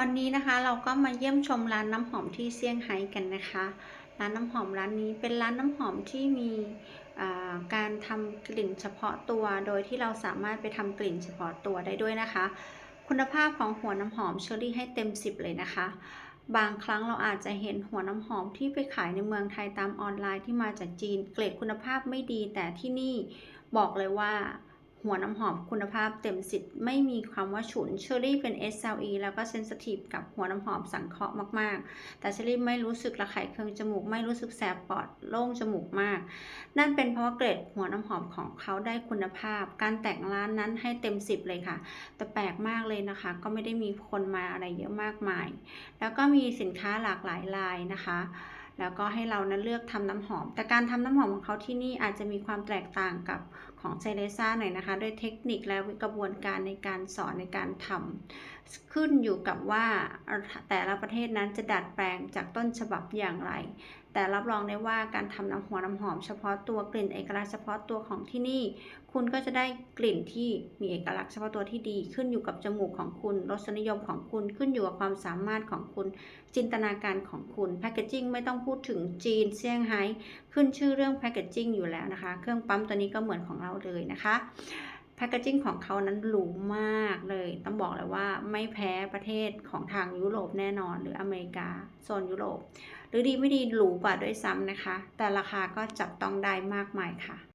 วันนี้นะคะเราก็มาเยี่ยมชมร้านน้ำหอมที่เซี่ยงไฮ้กันนะคะ ร้านน้ำหอมร้านนี้เป็นร้านน้ำหอมที่มีการทำกลิ่นเฉพาะตัว โดยที่เราสามารถไปทำกลิ่นเฉพาะตัวได้ด้วยนะคะ คุณภาพของหัวน้ำหอมเชอรี่ให้เต็ม 10 เลยนะคะ บางครั้งเราอาจจะเห็นหัวน้ำหอมที่ไปขายในเมืองไทยตามออนไลน์ที่มาจากจีน เกรดคุณภาพไม่ดีแต่ที่นี่บอกเลยว่า หัวน้ำหอมคุณภาพเต็มสิทธิ์ไม่มีความว่าฉุนเชอรี่เป็น SLE แล้วก็เซน i ิ i v e กับหัวน้ำหอมสังเคราะห์มากๆ แต่เชอรี่ไม่รู้สึกระคายเคืองจมูก ไม่รู้สึกแสบปอดโล่งจมูกมาก นั่นเป็นเพราะเกรดหัวน้ำหอมของเขาได้คุณภาพ การแต่งร้านนั้นให้เต็ม 10 เลยค่ะ แต่แปลกมากเลยนะคะ ก็ไม่ได้มีคนมาอะไรเยอะมากมาย แล้วก็มีสินค้าหลากหลายลายนะคะ แล้วก็ให้เรานั้นเลือกทำน้ำหอม แต่การทำน้ำหอมของเขาที่นี่อาจจะมีความแตกต่างกับของเซเลซ่าหน่อยนะคะ ด้วยเทคนิคและกระบวนการในการสอนในการทำขึ้นอยู่กับว่าแต่ละประเทศนั้นจะดัดแปลงจากต้นฉบับอย่างไร แต่รับรองได้ว่าการทำน้ำหัวน้ำหอมเฉพาะตัวกลิ่นเอกลักษณ์เฉพาะตัวของที่นี่ คุณก็จะได้กลิ่นที่มีเอกลักษณ์เฉพาะตัวที่ดี ขึ้นอยู่กับจมูกของคุณรสนิยมของคุณขึ้นอยู่กับความสามารถของคุณจินตนาการของคุณแพคเกจิ้งไม่ต้องพูดถึงจีนเซี่ยงไฮ้ขึ้นชื่อเรื่องแพคเกจจิ้งอยู่แล้วนะคะ เครื่องปั๊มตัวนี้ก็เหมือนของเราเลยนะคะแพคเกจิ้งของเขานั้นหรูมากเลย ต้องบอกเลยว่าไม่แพ้ประเทศของทางยุโรปแน่นอน หรืออเมริกาโซนยุโรป หรือดีไม่ดีหรูกว่าด้วยซ้ำนะคะ แต่ราคาก็จับต้องได้มากมายค่ะ